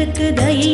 பக்தருக்கு தயை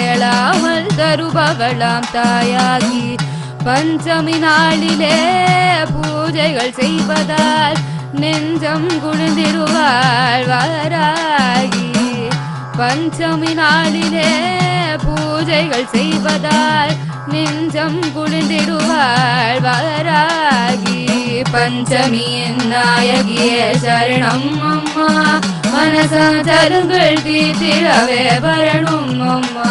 கேளாமல் தருபவளாம் தாயாகி பஞ்சமி நாளிலே பூஜைகள் செய்வதால் நெஞ்சம் குளிர்ந்திருவாள் வாராகி. பஞ்சமி நாளிலே பூஜைகள் செய்வதால் நெஞ்சம் குளிர்ந்திடுவாள் வாராகி. பஞ்சமியின் நாயகிய சரணம் அம்மா மனசாச்சலுங்கள் தீத்திடவே வரணும் அம்மா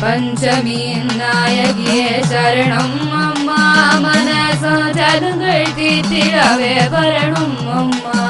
பஞ்சமியின் நாயகியே சரணம் அம்மா மனசாச்சலுங்கள் தீத்திடவே வரணும் அம்மா